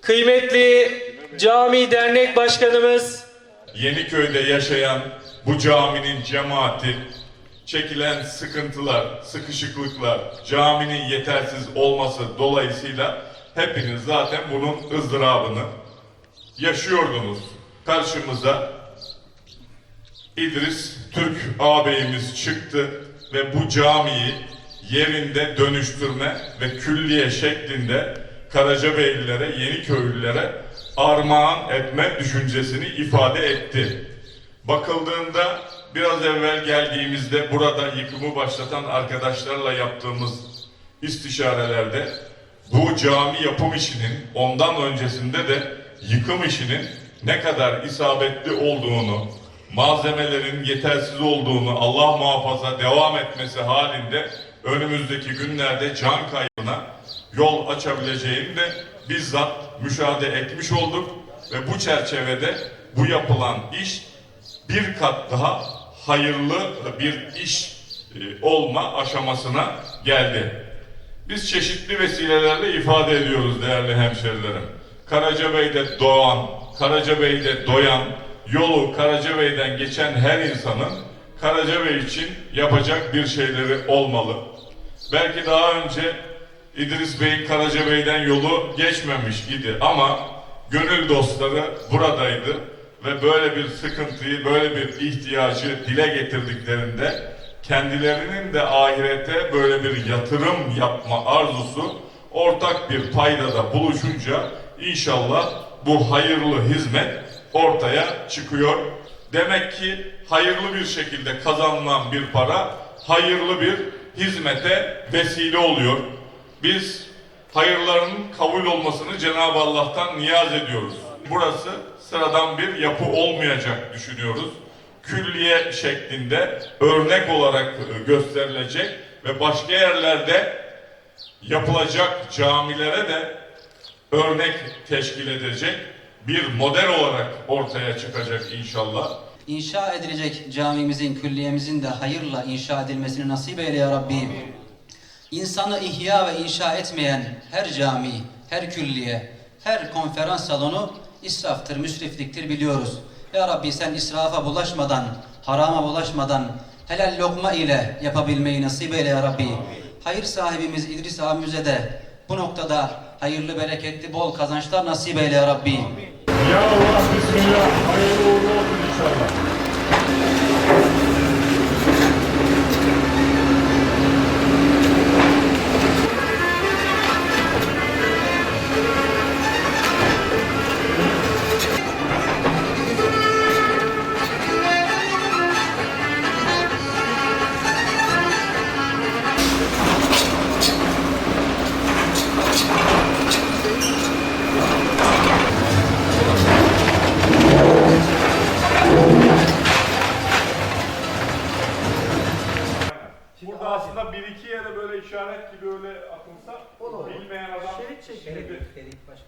Kıymetli cami dernek başkanımız Yeniköy'de yaşayan bu caminin cemaati, çekilen sıkıntılar, sıkışıklıklar, caminin yetersiz olması dolayısıyla hepiniz zaten bunun ızdırabını yaşıyordunuz. Karşımıza İdris Türk ağabeyimiz çıktı ve bu camiyi yerinde dönüştürme ve külliye şeklinde Karacabeylilere, Yeniköylülere armağan etme düşüncesini ifade etti. Bakıldığında biraz evvel geldiğimizde burada yıkımı başlatan arkadaşlarla yaptığımız istişarelerde bu cami yapım işinin ondan öncesinde de yıkım işinin ne kadar isabetli olduğunu, malzemelerin yetersiz olduğunu Allah muhafaza devam etmesi halinde önümüzdeki günlerde can kaybına yol açabileceğini de bizzat müşahede etmiş olduk ve bu çerçevede bu yapılan iş bir kat daha hayırlı bir iş e, olma aşamasına geldi. Biz çeşitli vesilelerle ifade ediyoruz değerli hemşerilerim. Karacabey'de doğan, Karacabey'de doyan, yolu Karacabey'den geçen her insanın Karacabey için yapacak bir şeyleri olmalı. Belki daha önce İdris Bey'in Karacabey'den yolu geçmemiş idi ama gönül dostları buradaydı ve böyle bir sıkıntıyı, böyle bir ihtiyacı dile getirdiklerinde kendilerinin de ahirete böyle bir yatırım yapma arzusu ortak bir paydada buluşunca inşallah bu hayırlı hizmet ortaya çıkıyor. Demek ki hayırlı bir şekilde kazanılan bir para hayırlı bir hizmete vesile oluyor. Biz hayırların kabul olmasını Cenab-ı Allah'tan niyaz ediyoruz. Burası sıradan bir yapı olmayacak düşünüyoruz. Külliye şeklinde örnek olarak gösterilecek ve başka yerlerde yapılacak camilere de örnek teşkil edecek bir model olarak ortaya çıkacak inşallah. İnşa edilecek camimizin, külliyemizin de hayırla inşa edilmesini nasip eyle ya Rabbi. İnsanı ihya ve inşa etmeyen her cami, her külliye, her konferans salonu israftır, müsrifliktir biliyoruz. Ya Rabbi sen israfa bulaşmadan, harama bulaşmadan helal lokma ile yapabilmeyi nasip eyle ya Rabbi. Hayır sahibimiz İdris abimize de bu noktada hayırlı, bereketli, bol kazançlar nasip eyle ya Rabbi. Ya Allah Bismillah hayırlı uğurlu olsun inşallah. Aslında bir iki yere böyle işaret gibi öyle atılsa bilmeyen adam Şerit çekilir. Şerit, şerit başkanım.